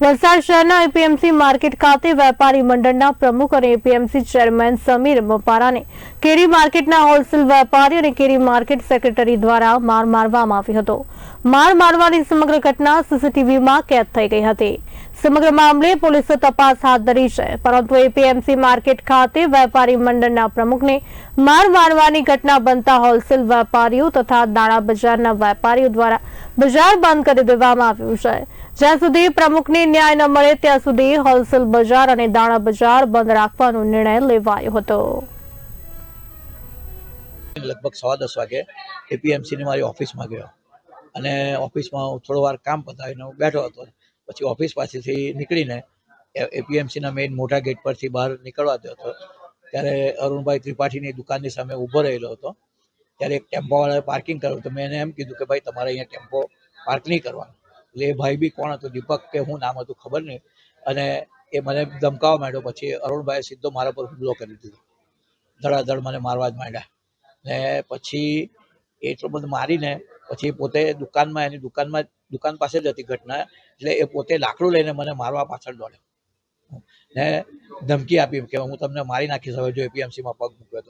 વલસાડ શહેરના APMC market ખાતે વેપારી મંડળના પ્રમુખ અને એપીએમસી ચેરમેન સમીર મપારાને કેરી માર્કેટના હોલસેલ વેપારી અને કેરી માર્કેટ સેક્રેટરી દ્વારા માર મારવામાં આવ્યો હતો. માર મારવાની સમગ્ર ઘટના સીસીટીવીમાં કેદ થઈ ગઈ હતી. સમગ્ર મામલે પોલીસે તપાસ હાથ ધરી છે, પરંતુ એપીએમસી માર્કેટ ખાતે વેપારી મંડળના પ્રમુખને માર મારવાની ઘટના બનતા હોલસેલ વેપારીઓ તથા દાણા બજારના વેપારીઓ દ્વારા બજાર બંધ કરી દેવામાં આવ્યું છે. જ્યાં સુધી પ્રમુખને ન્યાય ન મળે ત્યાં સુધી હોલસેલ બજાર અને દાણા બજાર બંધ રાખવાનો નિર્ણય લેવાયો હતો. લગભગ સવા દસ વાગે એપીએમસીની મારી ઓફિસમાં ગયો અને ઓફિસમાં હું થોડો વાર કામ પતાવીને હું બેઠો હતો. પછી ઓફિસ પાસેથી નીકળીને એપીએમસીના મેઇન મોટા ગેટ પરથી બહાર નીકળવા ગયો હતો. ત્યારે અરુણભાઈ ત્રિપાઠીની દુકાનની સામે ઊભો રહેલો હતો. ત્યારે એક ટેમ્પોવાળાએ પાર્કિંગ કર્યું તો મેં એને એમ કીધું કે ભાઈ, તમારે અહીંયા ટેમ્પો પાર્ક નહીં કરવાનો. એટલે એ ભાઈ બી કોણ હતો? દીપક કે હું નામ હતું ખબર નહીં. અને એ મને ધમકાવવા માંડ્યો. પછી અરુણભાઈએ સીધો મારા પર હુમલો કરી દીધો. ધડાધડ મને મારવા જ માંડ્યા. ને પછી એટલો બધું મારીને પછી પોતે દુકાનમાં, એની દુકાનમાં, દુકાન પાસે જ હતી ઘટના. એટલે એ પોતે લાકડું લઈને મને મારવા પાછળ દોડ્યો. ને ધમકી આપી કે હું તમને મારી નાખીશ. હવે જો એપીએમસીમાં પગ મૂક્યો